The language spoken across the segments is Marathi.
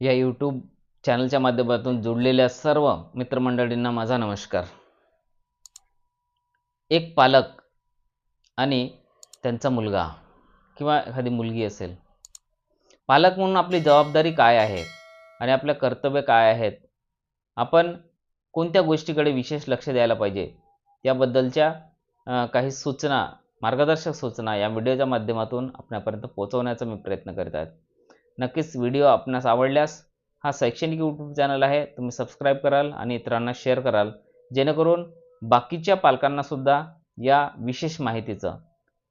या यूट्यूब चॅनलच्या माध्यमातून जोडलेल्या सर्व मित्रमंडळींना माझा नमस्कार. एक पालक आणि त्यांचा मुलगा किंवा एखादी मुलगी असेल. पालक म्हणून आपली जबाबदारी काय आहे आणि आपलं कर्तव्य काय आहेत आपण कोणत्या गोष्टीकडे विशेष लक्ष द्यायला पाहिजे? याबद्दलच्या काही सूचना मार्गदर्शक सूचना या व्हिडिओच्या माध्यमातून आपल्यापर्यंत पोहोचवण्याचा मी प्रयत्न करीत आहे. नक्कीच व्हिडिओ आपणास आवडल्यास हा शैक्षणिक यूट्यूब चॅनल आहे तुम्ही सबस्क्राईब कराल आणि इतरांना शेअर कराल. जेणेकरून बाकीच्या पालकांनासुद्धा या विशेष माहितीचं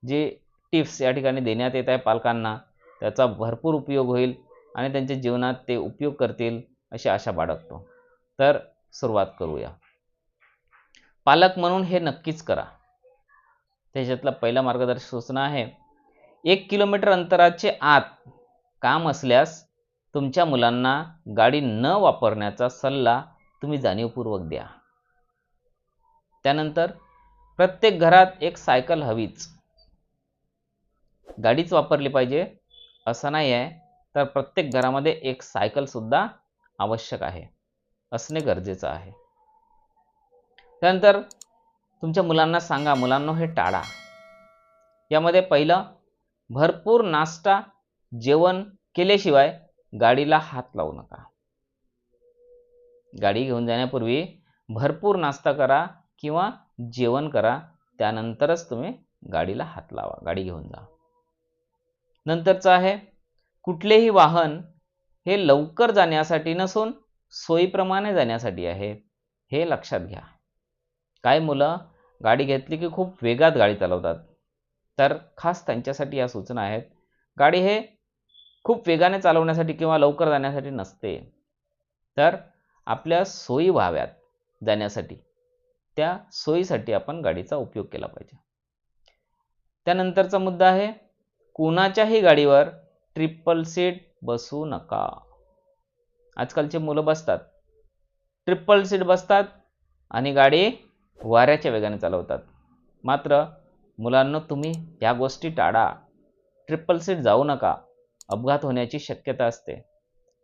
जे टिप्स या ठिकाणी देण्यात येत आहे पालकांना त्याचा भरपूर उपयोग होईल आणि त्यांच्या जीवनात ते उपयोग करतील अशी आशा बाळगतो. तर सुरुवात करूया. पालक म्हणून हे नक्कीच करा. त्याच्यातला पहिला मार्गदर्शक सूचना आहे एक किलोमीटर अंतराचे आत काम असल्यास तुमच्या मुलांना गाडी न वापरण्याचा सल्ला तुम्ही जाणीवपूर्वक द्या. त्यानंतर प्रत्येक घरात एक सायकल हवीच. गाडीच वापरली पाहिजे असं नाही आहे तर प्रत्येक घरामध्ये एक सायकलसुद्धा आवश्यक आहे. असणे गरजेचं आहे. त्यानंतर तुमच्या मुलांना सांगा मुलांना हे टाळा. यामध्ये पहिलं भरपूर नाश्ता जेवण केल्याशिवाय गाडीला हात लावू नका. गाडी घेऊन जाण्यापूर्वी भरपूर नाश्ता करा किंवा जेवण करा त्यानंतरच तुम्ही गाडीला हात लावा गाडी घेऊन जा. नंतरचं आहे कुठलेही वाहन हे लवकर जाण्यासाठी नसून सोयीप्रमाणे जाण्यासाठी आहे हे लक्षात घ्या. काय मुलं गाडी घेतली की खूप वेगात गाडी चालवतात. तर खास त्यांच्यासाठी या सूचना आहेत. गाडी हे खूप वेगाने चालवण्यासाठी किंवा लवकर जाण्यासाठी नसते. तर आपल्या सोयी व्हाव्यात जाण्यासाठी. त्या सोयीसाठी आपण गाडीचा उपयोग केला पाहिजे. त्यानंतरचा मुद्दा आहे कुणाच्याही गाडीवर ट्रिपल सीट बसू नका. आजकालचे मुलं बसतात. ट्रिपल सीट बसतात आणि गाडी वाऱ्याच्या वेगाने चालवतात. मात्र मुलांना तुम्ही ह्या गोष्टी टाळा. ट्रिपल सीट जाऊ नका. अपघात होण्याची शक्यता असते.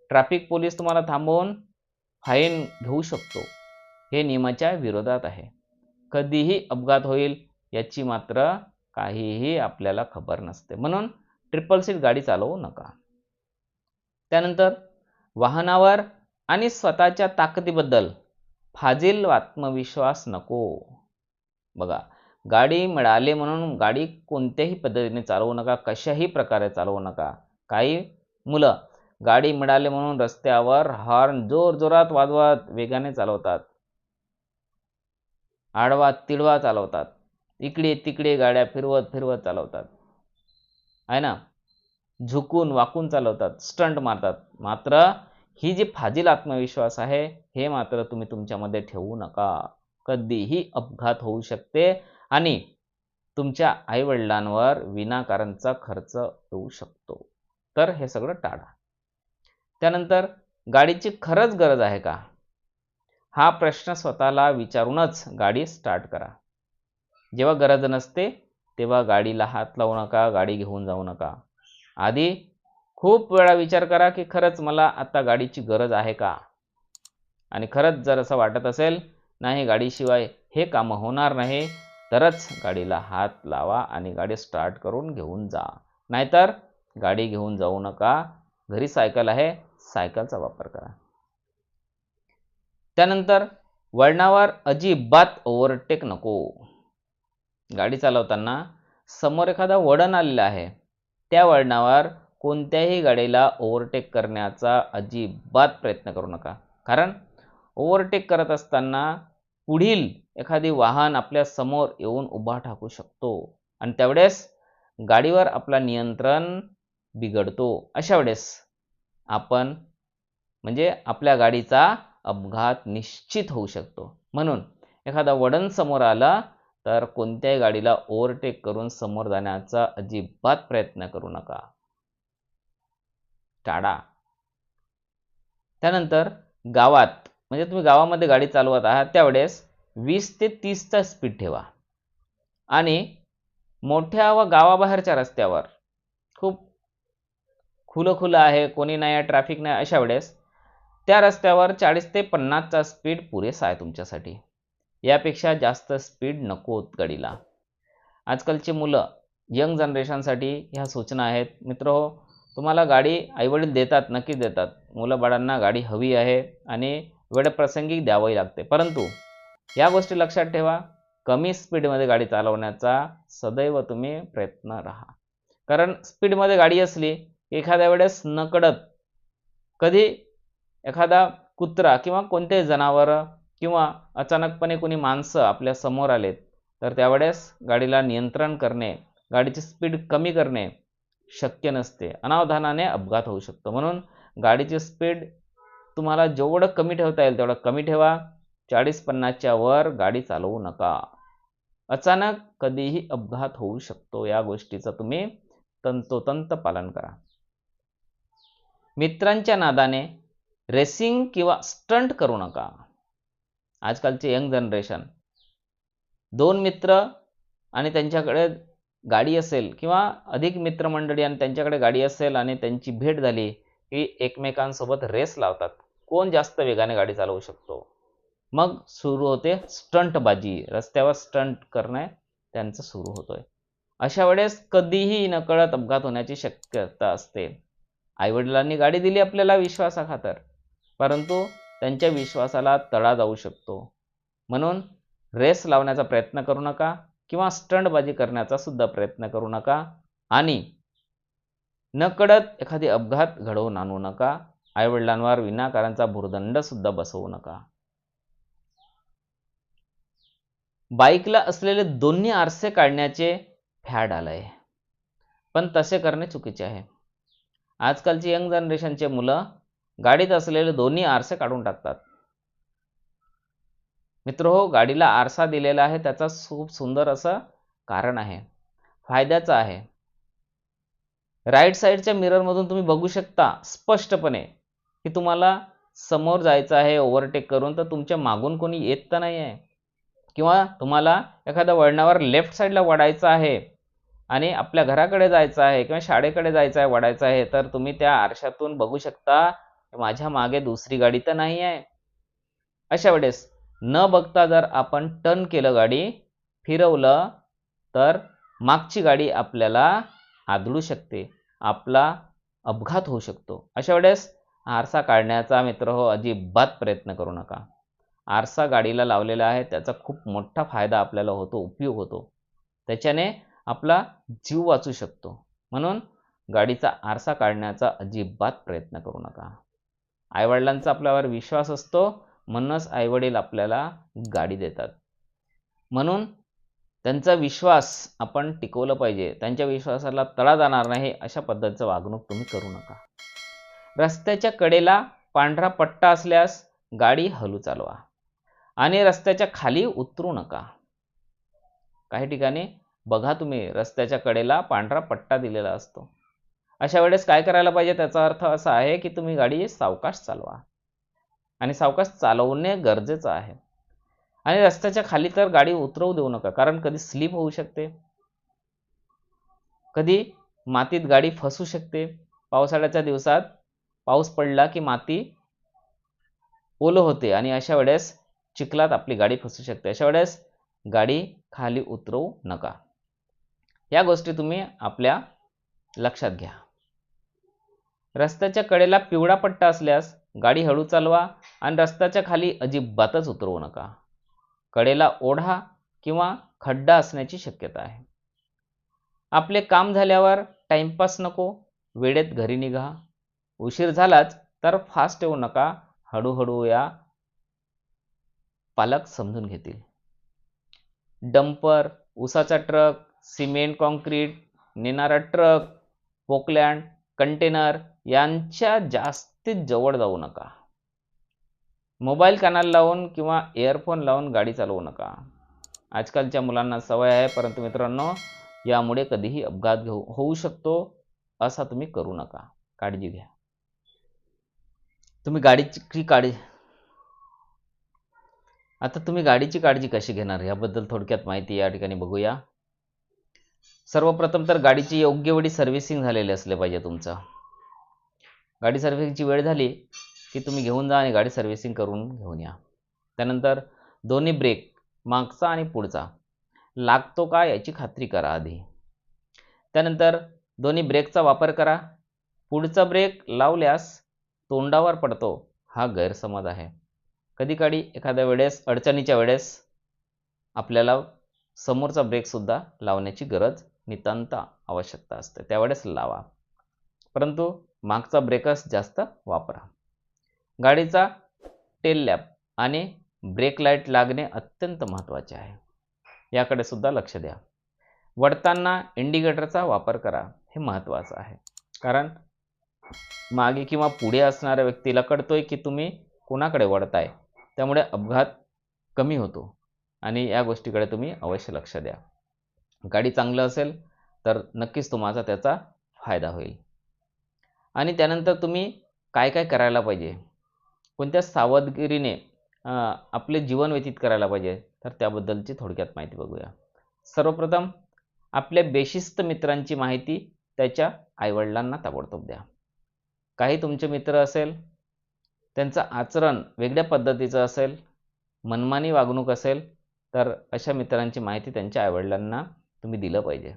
ट्रॅफिक पोलीस तुम्हाला थांबवून फाईन घेऊ शकतो. हे नियमाच्या विरोधात आहे. कधीही अपघात होईल याची मात्र काहीही आपल्याला खबर नसते. म्हणून ट्रिपल सीट गाडी चालवू नका. त्यानंतर वाहनावर आणि स्वतःच्या ताकदीबद्दल फाजील आत्मविश्वास नको. बघा गाडी मिळाली म्हणून गाडी कोणत्याही पद्धतीने चालवू नका कशाही प्रकारे चालवू नका. काही मुलं गाडी मिळाली म्हणून रस्त्यावर हॉर्न जोर जोरात वाजवत वेगाने चालवतात. आडवा तिडवा चालवतात. इकडे तिकडे गाड्या फिरवत फिरवत चालवतात. आहे ना? झुकून वाकून चालवतात. स्टंट मारतात. मात्र ही जी फाजील आत्मविश्वास आहे हे मात्र तुम्ही तुमच्यामध्ये ठेवू नका. कधीही अपघात होऊ शकते आणि तुमच्या आईवडिलांवर विनाकारणचा खर्च होऊ शकतो. तर हे सगळं टाळा. त्यानंतर गाडीची खरंच गरज आहे का? हा प्रश्न स्वतःला विचारूनच गाडी स्टार्ट करा. जेव्हा गरज नसते तेव्हा गाडीला हात लावू नका गाडी घेऊन जाऊ नका. आधी खूप वेळा विचार करा की खरंच मला आता गाडीची गरज आहे का? आणि खरंच जर असं वाटत असेल नाही गाडीशिवाय हे कामं होणार नाही तरच गाडीला हात लावा आणि गाडी स्टार्ट करून घेऊन जा. नाहीतर गाडी घेऊन जाऊ नका. घरी सायकल आहे सायकलचा वापर करा. त्यानंतर वळणावर अजिबात ओव्हरटेक नको. गाडी चालवताना समोर एखादा वळण आलेलं आहे. त्या वळणावर कोणत्याही गाडीला ओव्हरटेक करण्याचा अजिबात प्रयत्न करू नका. कारण ओव्हरटेक करत असताना पुढील एखादी वाहन आपल्यासमोर येऊन उभा टाकू शकतो. आणि त्यावेळेस गाडीवर आपला नियंत्रण बिघडतो अशा वेळेस आपण म्हणजे आपल्या गाडीचा अपघात निश्चित होऊ शकतो. म्हणून एखादा वडण समोर आला तर कोणत्याही गाडीला ओव्हरटेक करून समोर जाण्याचा अजिबात प्रयत्न करू नका. टाळा. त्यानंतर गावात म्हणजे तुम्ही गावामध्ये गाडी चालवत आहात त्यावेळेस वीस ते तीसचा स्पीड ठेवा. आणि मोठ्या व गावाबाहेरच्या रस्त्यावर खूप खुलं खुलं आहे कोणी नाही आहे ट्रॅफिक नाही अशा वेळेस त्या रस्त्यावर चाळीस ते पन्नासचा स्पीड पुरेसा आहे तुमच्यासाठी. यापेक्षा जास्त स्पीड नको गडीला. गाडीला आजकालची मुलं यंग जनरेशनसाठी ह्या सूचना आहेत. मित्र हो तुम्हाला गाडी आईवडील देतात नक्कीच देतात. मुलं बाळांना गाडी हवी आहे आणि वेळप्रसंगी द्यावी लागते. परंतु या गोष्टी लक्षात ठेवा कमी स्पीडमध्ये गाडी चालवण्याचा सदैव तुम्ही प्रयत्न राहा. कारण स्पीडमध्ये गाडी असली एखाद्या वेळेस नकडत कधी एखादा कुत्रा किंवा कोणतेही जनावरं किंवा अचानकपणे कोणी माणसं आपल्यासमोर आलेत तर त्यावेळेस गाडीला नियंत्रण करणे गाडीची स्पीड कमी करणे शक्य नसते. अनावधानाने अपघात होऊ शकतो. म्हणून गाडीची स्पीड तुम्हाला जेवढं कमी ठेवता येईल तेवढं कमी ठेवा. चाळीस पन्नासच्या वर गाडी चालवू नका. अचानक कधीही अपघात होऊ शकतो या गोष्टीचं तुम्ही तंतोतंत पालन करा. मित्रांच्या नादाने रेसिंग किंवा स्टंट करू नका. आजकालचे यंग जनरेशन दोन मित्र आणि त्यांच्याकडे गाडी असेल किंवा अधिक मित्रमंडळी आणि त्यांच्याकडे गाडी असेल आणि त्यांची भेट झाली की एकमेकांसोबत रेस लावतात. कोण जास्त वेगाने गाडी चालवू शकतो? मग सुरू होते स्टंटबाजी रस्त्यावर स्टंट करणे त्यांचं सुरू होतोय. अशा वेळेस कधीही नकळत अपघात होण्याची शक्यता असते. आईवडिलांनी गाडी दिली आपल्याला विश्वासाखातर. परंतु त्यांच्या विश्वासाला तडा जाऊ शकतो. म्हणून रेस लावण्याचा प्रयत्न करू नका किंवा स्टंटबाजी करण्याचा सुद्धा प्रयत्न करू नका. आणि नकळत एखादी अपघात घडवून आणू नका. आईवडिलांवर विनाकारांचा भुर्दंड सुद्धा बसवू नका. बाईकला असलेले दोन्ही आरसे काढण्याचे फॅड आलंय. पण तसे करणे चुकीचे आहे. आजकालची यंग जनरेशनचे मुलं गाडीत असलेले दोन्ही आरसे काढून टाकतात. मित्र हो गाडीला आरसा दिलेला आहे त्याचा खूप सुंदर असं कारण आहे. फायद्याचं आहे. राईट साईडच्या मिररमधून तुम्ही बघू शकता स्पष्टपणे की तुम्हाला समोर जायचं आहे ओव्हरटेक करून तर तुमच्या मागून कोणी येत तर नाही आहे किंवा तुम्हाला एखाद्या वळणावर लेफ्ट साईडला वडायचं आहे आणि आपल्या घराकडे जायचं आहे किंवा शाळेकडे जायचं आहे वडायचं आहे तर तुम्ही त्या आरशातून बघू शकता माझ्या मागे दुसरी गाडी तर नाही आहे. अशा वेळेस न बघता जर आपण टर्न केलं गाडी फिरवलं तर मागची गाडी आपल्याला आदळू शकते आपला अपघात होऊ शकतो. अशा वेळेस आरसा काढण्याचा मित्र हो अजिबात प्रयत्न करू नका. आरसा गाडीला लावलेला आहे त्याचा खूप मोठा फायदा आपल्याला होतो उपयोग होतो. त्याच्याने आपला जीव वाचू शकतो. म्हणून गाडीचा आरसा काढण्याचा अजिबात प्रयत्न करू नका. आईवडिलांचा आपल्यावर विश्वास असतो म्हणूनच आईवडील आपल्याला गाडी देतात. म्हणून त्यांचा विश्वास आपण टिकवलं पाहिजे. त्यांच्या विश्वासाला तडा जाणार नाही अशा पद्धतीचं वागणूक तुम्ही करू नका. रस्त्याच्या कडेला पांढरा पट्टा असल्यास गाडी हलू चालवा. आणि रस्त्याच्या खाली उतरू नका. काही ठिकाणी बघा तुम्ही रस्त्याच्या कडेला पांढरा पट्टा दिलेला असतो. अशा वेळेस काय करायला पाहिजे त्याचा अर्थ असा आहे की तुम्ही गाडी सावकाश चालवा. आणि सावकाश चालवणे गरजेचं आहे. आणि रस्त्याच्या खाली तर गाडी उतरवू देऊ नका कारण कधी स्लिप होऊ शकते. कधी मातीत गाडी फसू शकते. पावसाळ्याच्या दिवसात पाऊस पडला की माती ओलं होते आणि अशा वेळेस चिखलात आपली गाडी फसू शकते. अशा वेळेस गाडी खाली उतरवू नका. या गोष्टी तुम्ही आपल्या लक्षात घ्या. रस्त्याच्या कडेला पिवळा पट्टा असल्यास गाडी हळू चालवा आणि रस्त्याच्या खाली अजिबातच उतरवू नका. कडेला ओढा किंवा खड्डा असण्याची शक्यता आहे. आपले काम झाल्यावर टाइमपास नको वेळेत घरी निघा. उशीर झालाच तर फास्ट येऊ नका हळूहळू या पालक समजून घेतील. डंपर उसाचा ट्रक सिमेंट कॉन्क्रीट नेणारा ट्रक पोकलँड कंटेनर यांच्या जास्तीत जवळ जाऊ नका. मोबाईल कानाला लावून किंवा इयरफोन लावून गाडी चालवू नका. आजकालच्या मुलांना सवय आहे परंतु मित्रांनो यामुळे कधीही अपघात घेऊ होऊ शकतो असा तुम्ही करू नका. काळजी घ्या. तुम्ही गाडीची काळजी आता तुम्ही गाडीची काळजी कशी घेणार? याबद्दल थोडक्यात माहिती या ठिकाणी बघूया. सर्वप्रथम तर गाडीची योग्य वेळी सर्व्हिसिंग झालेली असले पाहिजे तुमचं. गाडी सर्व्हिसिंगची वेळ झाली की तुम्ही घेऊन जा आणि गाडी सर्व्हिसिंग करून घेऊन या. त्यानंतर दोन्ही ब्रेक मागचा आणि पुढचा. लागतो का याची खात्री करा आधी. त्यानंतर दोन्ही ब्रेकचा वापर करा. पुढचा ब्रेक लावल्यास तोंडावर पडतो. हा गैरसमज आहे. कधीकाळी? एखाद्या वेळेस अडचणीच्या वेळेस आपल्याला समोरचा ब्रेकसुद्धा लावण्याची गरज नितांत आवश्यकता असते. त्यावेळेस लावा. परंतु मागचा ब्रेकर्स जास्त वापरा. गाडीचा टेल लॅप आणि ब्रेक लाइट लागणे अत्यंत महत्त्वाचे आहे. याकडे सुद्धा लक्ष द्या. वडताना इंडिकेटरचा वापर करा. हे महत्त्वाचं आहे. कारण मागे किंवा पुढे असणाऱ्या व्यक्तीला कळतोय की तुम्ही कोणाकडे वळताय. त्यामुळे अपघात कमी होतो. आणि या गोष्टीकडे तुम्ही अवश्य लक्ष द्या. गाडी चांगलं असेल तर नक्कीच तुम्हाला त्याचा फायदा होईल. आणि त्यानंतर तुम्ही काय काय करायला पाहिजे? कोणत्या सावधगिरीने आपले जीवन व्यतीत करायला पाहिजे? तर त्याबद्दलची थोडक्यात माहिती बघूया. सर्वप्रथम आपल्या बेशिस्त मित्रांची माहिती त्याच्या आईवडिलांना ताबडतोब द्या. काही तुमचे मित्र असेल त्यांचं आचरण वेगळ्या पद्धतीचं असेल मनमानी वागणूक असेल तर अशा मित्रांची माहिती त्यांच्या आईवडिलांना तुम्ही दिलं पाहिजे.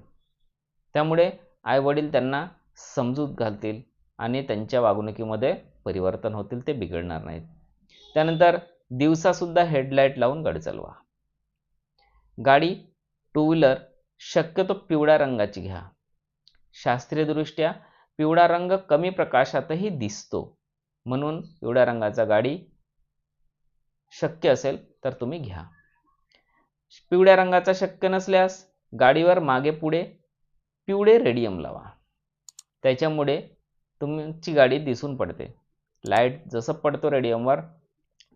त्यामुळे आईवडील त्यांना समजूत घालतील आणि त्यांच्या वागणुकीमध्ये परिवर्तन होतील ते बिघडणार नाहीत. त्यानंतर दिवसासुद्धा हेडलाईट लावून गाडी चालवा. गाडी टू व्हीलर शक्यतो पिवळ्या रंगाची घ्या. शास्त्रीयदृष्ट्या पिवळा रंग कमी प्रकाशातही दिसतो. म्हणून पिवळ्या रंगाचा गाडी शक्य असेल तर तुम्ही घ्या. पिवळ्या रंगाचा शक्य नसल्यास गाडीवर मागे पुढे पिवळे रेडियम लावा. त्याच्यामुळे तुमची गाडी दिसून पडते. लाइट जसं पडतो रेडियमवर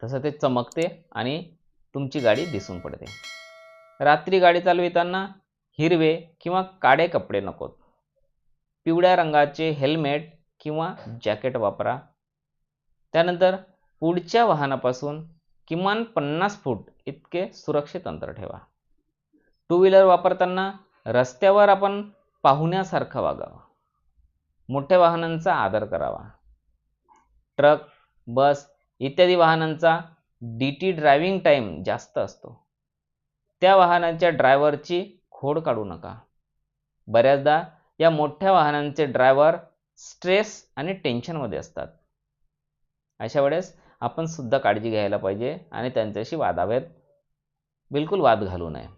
तसं ते चमकते आणि तुमची गाडी दिसून पडते. रात्री गाडी चालविताना हिरवे किंवा काळे कपडे नकोत. पिवळ्या रंगाचे हेल्मेट किंवा जॅकेट वापरा. त्यानंतर पुढच्या वाहनापासून किमान पन्नास फूट इतके सुरक्षित अंतर ठेवा. टू व्हीलर वापरताना रस्त्यावर आपण पाहुण्यासारखं वागावं. मोठ्या वाहनांचा आदर करावा. ट्रक बस इत्यादी वाहनांचा डी टी ड्रायव्हिंग टाईम जास्त असतो. त्या वाहनाच्या ड्रायव्हरची खोड काढू नका. बऱ्याचदा या मोठ्या वाहनांचे ड्रायव्हर स्ट्रेस आणि टेन्शनमध्ये असतात. अशा वेळेस आपण सुद्धा काळजी घ्यायला पाहिजे आणि त्यांच्याशी वादावेत बिलकुल वाद घालू नये.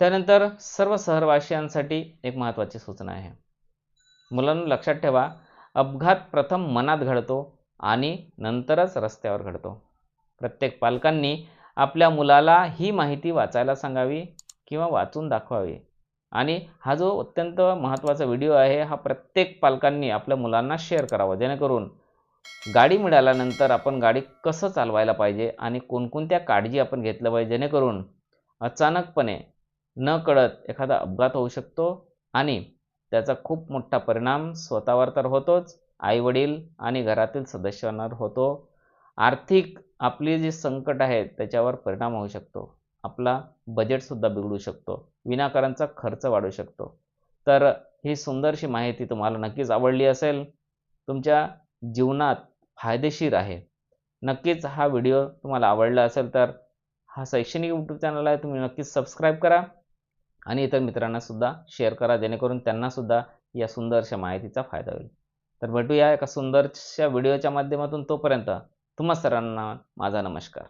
त्यानंतर सर्व शहरवासियांसाठी एक महत्त्वाची सूचना आहे. मुलांना लक्षात ठेवा अपघात प्रथम मनात घडतो आणि नंतरच रस्त्यावर घडतो. प्रत्येक पालकांनी आपल्या मुलाला ही माहिती वाचायला सांगावी किंवा वाचून दाखवावी. आणि हा जो अत्यंत महत्त्वाचा व्हिडिओ आहे हा प्रत्येक पालकांनी आपल्या मुलांना शेअर करावा. जेणेकरून गाडी मिळाल्यानंतर आपण गाडी कसं चालवायला पाहिजे आणि कोणकोणत्या काळजी आपण घेतल्या पाहिजे. जेणेकरून अचानकपणे न कळत एखादा अपघात होऊ शकतो आणि त्याचा खूप मोठा परिणाम स्वतःवर तर होतोच आईवडील आणि घरातील सदस्यांवर होतो. आर्थिक आपली जी संकट आहे त्याच्यावर परिणाम होऊ शकतो. आपला बजेटसुद्धा बिघडू शकतो. विनाकारांचा खर्च वाढू शकतो. तर ही सुंदरशी माहिती तुम्हाला नक्कीच आवडली असेल. तुमच्या जीवनात फायदेशीर आहे. नक्कीच हा व्हिडिओ तुम्हाला आवडला असेल तर हा शैक्षणिक यूट्यूब चॅनल आहे. तुम्ही नक्कीच सबस्क्राईब करा. आणि इतर मित्रांनासुद्धा शेअर करा जेणेकरून त्यांनासुद्धा या सुंदरशा माहितीचा फायदा होईल. तर भेटूया एका सुंदरशा व्हिडिओच्या माध्यमातून तोपर्यंत तुम्हा सर्वांना माझा नमस्कार.